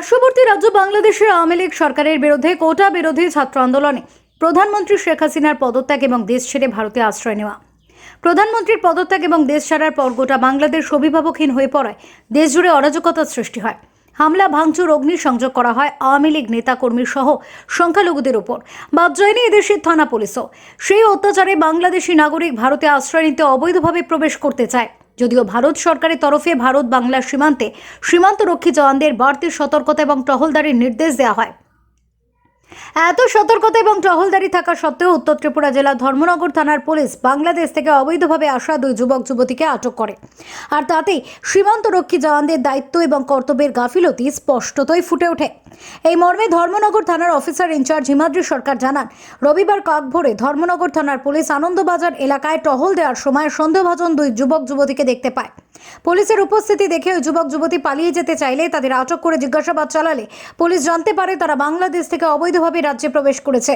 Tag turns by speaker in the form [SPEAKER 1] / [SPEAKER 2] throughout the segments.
[SPEAKER 1] পার্শ্ববর্তী রাজ্য বাংলাদেশের আওয়ামী লীগ সরকারের বিরুদ্ধে কোটা বিরোধী ছাত্র আন্দোলনে প্রধানমন্ত্রী শেখ হাসিনার পদত্যাগ এবং দেশ ছেড়ে ভারতে আশ্রয় নেওয়া। প্রধানমন্ত্রীর পদত্যাগ এবং দেশ ছাড়ার পর গোটা বাংলাদেশ অভিভাবকহীন হয়ে পড়ায়। দেশজুড়ে অরাজকতার সৃষ্টি হয়। হামলা, ভাঙচুর, অগ্নিসংযোগ করা হয় আওয়ামী লীগ নেতাকর্মী সহ সংখ্যালঘুদের উপর। বাদ যায়নি এদেশের থানা পুলিশও। সেই অত্যাচারে বাংলাদেশি নাগরিক ভারতে আশ্রয় নিতে অবৈধভাবে প্রবেশ করতে চায়। যদিও ভারত সরকারের তরফে ভারত বাংলা সীমান্তে সীমান্তরক্ষী জওয়ানদের বাড়তি সতর্কতা এবং টহলদারির নির্দেশ দেওয়া হয়। এত সতর্কতা এবং টহলদারি থাকা সত্ত্বেও উত্তর ত্রিপুরা জেলার ধর্মনগর থানার পুলিশ বাংলাদেশ থেকে অবৈধভাবে আসা দুই যুবক যুবতীকে আটক করে। আর তাতেই সীমান্তরক্ষী জওয়ানদের দায়িত্ব এবং কর্তব্যের গাফিলতি স্পষ্টতই ফুটে ওঠে। এই মর্মে ধর্মনগর থানার অফিসার ইনচার্জ হিমাদ্রি সরকার জানান, রবিবার কাক ভোরে ধর্মনগর থানার পুলিশ আনন্দবাজার এলাকায় টহল দেওয়ার সময় সন্দেহভাজন দুই যুবক যুবতীকে দেখতে পায়। পুলিশের উপস্থিতি দেখে ওই যুবক, যুবতী পালিয়ে যেতে চাইলে তাদের আটক করে জিজ্ঞাসাবাদ চালালে পুলিশ জানতে পারে তারা বাংলাদেশ থেকে অবৈধভাবে রাজ্যে প্রবেশ করেছে।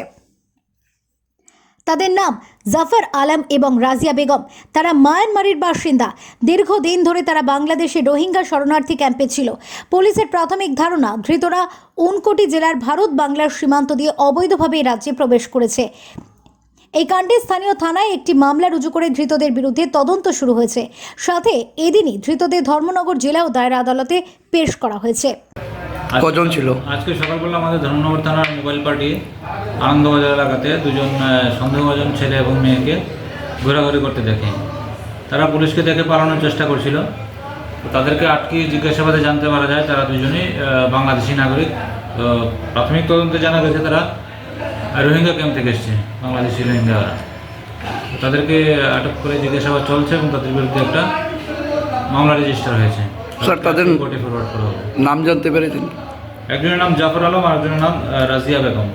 [SPEAKER 1] তাদের নাম জাফর আলম এবং রাজিয়া বেগম। তারা মায়ানমারের বাসিন্দা। দীর্ঘদিন ধরে তারা বাংলাদেশে রোহিঙ্গা শরণার্থী ক্যাম্পে ছিল। পুলিশের প্রাথমিক ধারণা, ধৃতরা উনকোটি জেলার ভারত বাংলার সীমান্ত দিয়ে অবৈধভাবে রাজ্যে প্রবেশ করেছে। এই কাণ্ডে স্থানীয় থানায় একটি মামলা রুজু করে ধৃতদের বিরুদ্ধে তদন্ত শুরু হয়েছে। সাথে এদিনই ধৃতদের ধর্মনগর জেলা ও দায়রা আদালতে পেশ করা হয়েছে।
[SPEAKER 2] কজন ছিল?
[SPEAKER 3] আজকে সকালবেলা আমাদের ধর্মনগর থানার মোবাইল পার্টি আনন্দবাজার এলাকাতে দুজন সন্দেহভাজন ছেলে এবং মেয়েকে ঘোরাঘুরি করতে দেখে। তারা পুলিশকে দেখে পালানোর চেষ্টা করছিল। তো তাদেরকে আটকে জিজ্ঞাসাবাদে জানতে পারা যায় তারা দুজনেই বাংলাদেশি নাগরিক। তো প্রাথমিক তদন্তে জানা গেছে তারা রোহিঙ্গা ক্যাম্প থেকে এসছে বাংলাদেশি রোহিঙ্গারা। তাদেরকে আটক করে জিজ্ঞাসাবাদ চলছে এবং তাদের বিরুদ্ধে একটা মামলা রেজিস্টার হয়েছে।
[SPEAKER 2] স্যার, তাদের-
[SPEAKER 3] কোর্টে ফরওয়ার্ড করা হবে।
[SPEAKER 2] নাম জানতে পেরেছেন?
[SPEAKER 3] একজনের নাম জাফর আলম আর একজনের নাম রাজিয়া বেগম।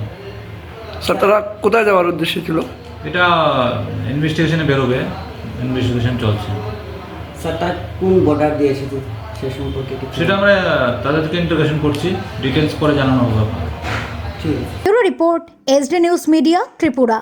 [SPEAKER 2] স্যার তারা কোথায় যাওয়ার উদ্দেশ্য ছিল?
[SPEAKER 3] এটা ইনভেস্টিগেশনে বেরোবে ইনভেস্টিগেশন চলছে।
[SPEAKER 4] স্যার তার কোন বর্ডার দিয়ে এসেছে সে সম্পর্কে
[SPEAKER 3] সেটা আমরা তাদেরকে ইন্টারোগেশন করছি। ডিটেলস পরে জানানো হবে আপনাকে।
[SPEAKER 1] Bureau report SD news media Tripura